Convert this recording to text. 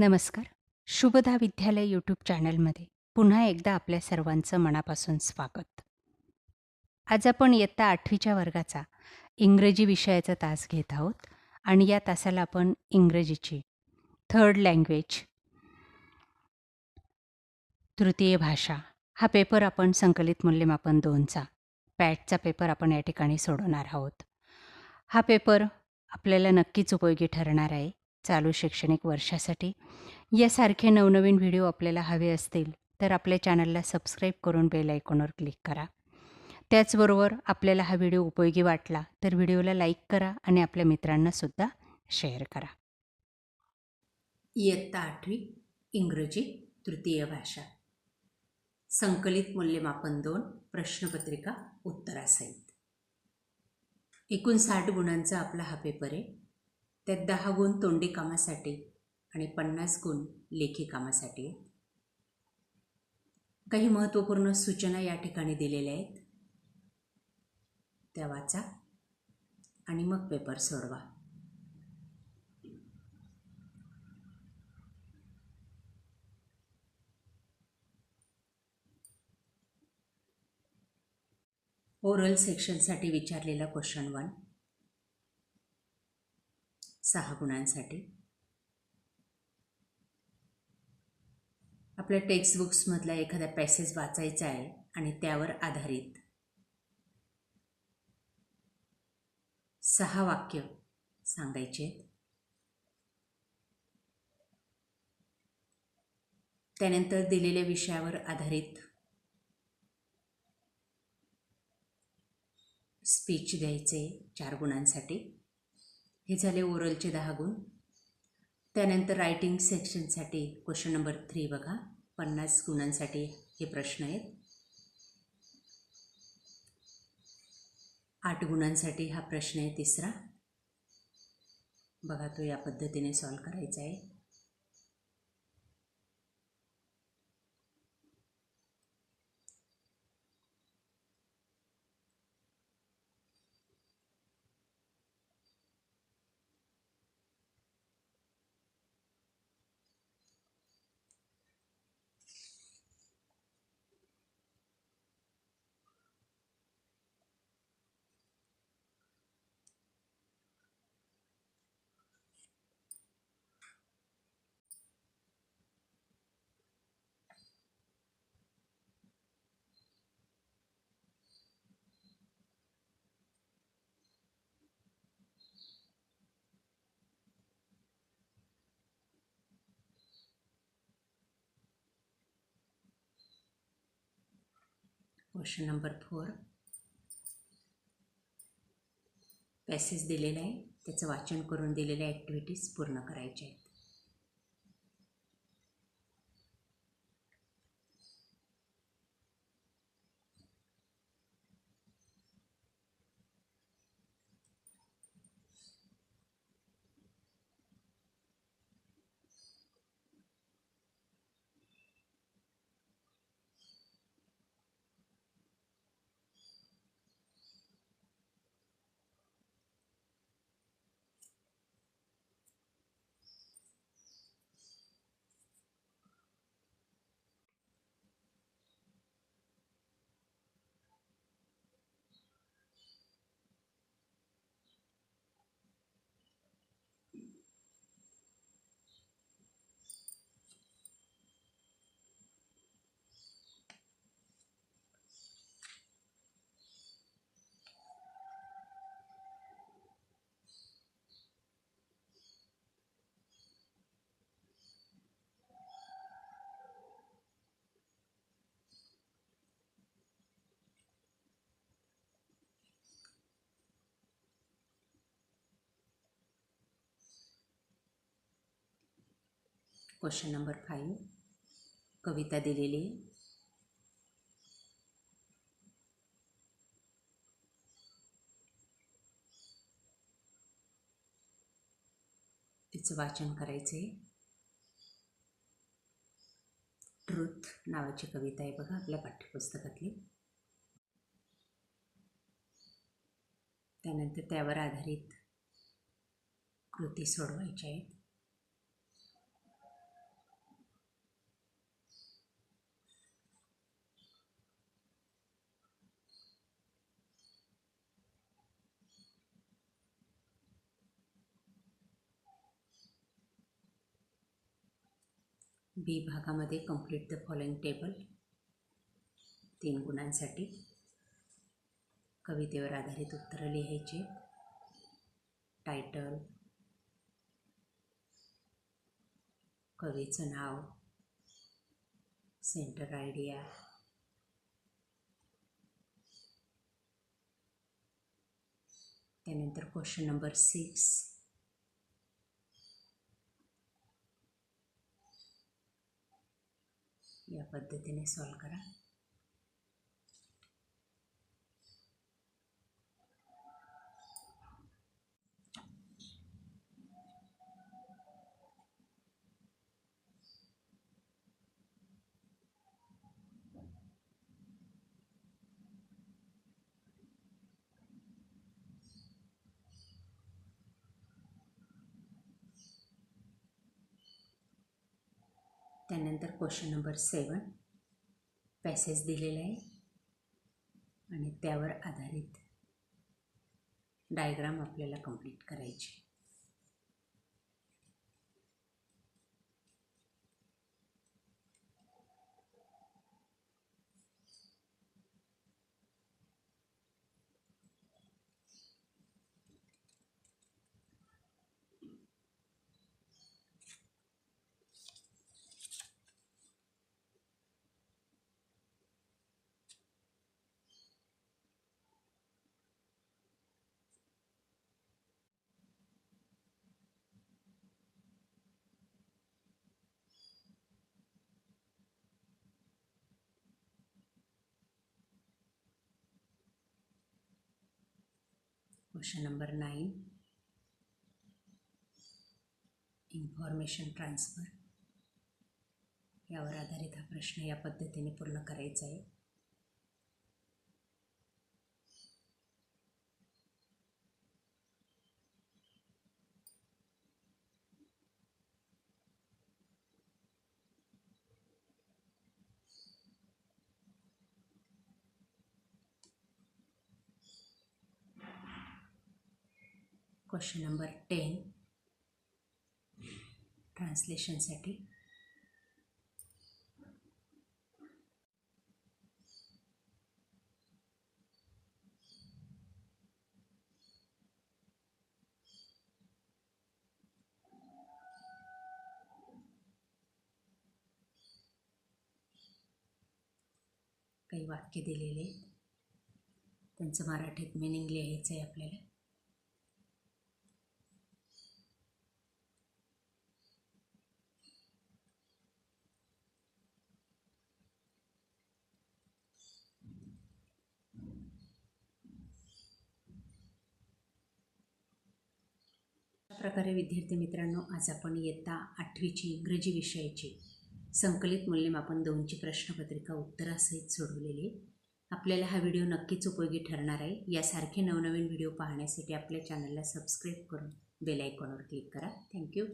नमस्कार. शुभदा विद्यालय यूट्यूब चॅनलमध्ये पुन्हा एकदा आपल्या सर्वांचं मनापासून स्वागत. आज आपण इयत्ता आठवीच्या वर्गाचा इंग्रजी विषयाचा तास घेत आहोत आणि या तासाला आपण इंग्रजीची थर्ड लँग्वेज तृतीय भाषा हा पेपर आपण संकलित मूल्यमापन दोनचा पॅटचा पेपर आपण या ठिकाणी सोडवणार आहोत. हा पेपर आपल्याला नक्कीच उपयोगी ठरणार आहे. चालू शैक्षणिक वर्षासाठी. यासारखे नवनवीन व्हिडिओ आपल्याला हवे असतील तर आपल्या चॅनलला सबस्क्राईब करून बेल आयकॉनवर क्लिक करा. त्याचबरोबर आपल्याला हा व्हिडिओ उपयोगी वाटला तर व्हिडिओला लाईक करा आणि आपल्या मित्रांनासुद्धा शेअर करा. इयत्ता आठवी इंग्रजी तृतीय भाषा. संकलित मूल्यमापन दोन प्रश्नपत्रिका उत्तरासहित. एकूण साठ गुणांचा आपला हा पेपर आहे. त्यात दहा गुण तोंडी कामासाठी आणि पन्नास गुण लेखी कामासाठी. आहेत काही महत्त्वपूर्ण सूचना या ठिकाणी दिलेल्या आहेत. त्या वाचा आणि मग पेपर सोडवा. ओरल सेक्शनसाठी विचारलेला क्वेश्चन वन. सहा गुणांसाठी. आपल्या टेक्स्टबुक्समधला एखादा पॅसेज वाचायचा आहे आणि त्यावर आधारित. सहा वाक्य सांगायचे त्यानंतर दिलेल्या विषयावर आधारित स्पीच द्यायचे चार गुणांसाठी. हे झाले ओरलचे दहा गुण. त्यानंतर रायटिंग सेक्शनसाठी क्वेश्चन नंबर थ्री बघा. पन्नास गुणांसाठी हे प्रश्न आहेत. आठ गुणांसाठी हा प्रश्न आहे तिसरा. बघा तो या पद्धतीने सॉल्व करायचा आहे. Question number four. पॅसेज दिलेला आहे. त्याचं वाचन करून दिलेल्या ॲक्टिव्हिटीज पूर्ण करायच्या आहेत. Question number five. कविता दिलेली. आहे तिचं वाचन करायचं आहे ट्रुथ नावाची कविता आहे बघा आपल्या पाठ्यपुस्तकातली. त्यानंतर त्यावर आधारित कृती सोडवायच्या आहेत. बी भागामध्ये कंप्लीट द फॉलोइंग टेबल तीन गुणांसाठी कवितेवर आधारित उत्तरं लिहायचे. टायटल कवीचं नाव. सेंटर आयडिया त्यानंतर क्वेश्चन नंबर सिक्स या पद्धतीने सॉल्व करा. त्यानंतर क्वेश्चन नंबर सेवन पॅसेज दिलेला आहे. आणि त्यावर आधारित डायग्राम आपल्याला कंप्लीट करायची question number nine. Information transfer यावर आधारित हा प्रश्न या पद्धतीने पूर्ण करायचा आहे. क्वेश्चन नंबर टेन ट्रान्सलेशनसाठी काही वाक्य दिलेले त्यांचं मराठीत मिनिंग लिहायचं आहे आपल्याला. प्रकारे विद्यार्थी मित्रांनो आज आपण इयत्ता आठवीची इंग्रजी विषयाची संकलित मूल्यमापन दोनची प्रश्नपत्रिका उत्तरासहित सोडवलेली आहे. आपल्याला हा व्हिडिओ नक्कीच उपयोगी ठरणार आहे. यासारखे नवनवीन व्हिडिओ पाहण्यासाठी आपल्या चॅनलला सबस्क्राईब करून बेल आयकॉनवर क्लिक करा. थँक्यू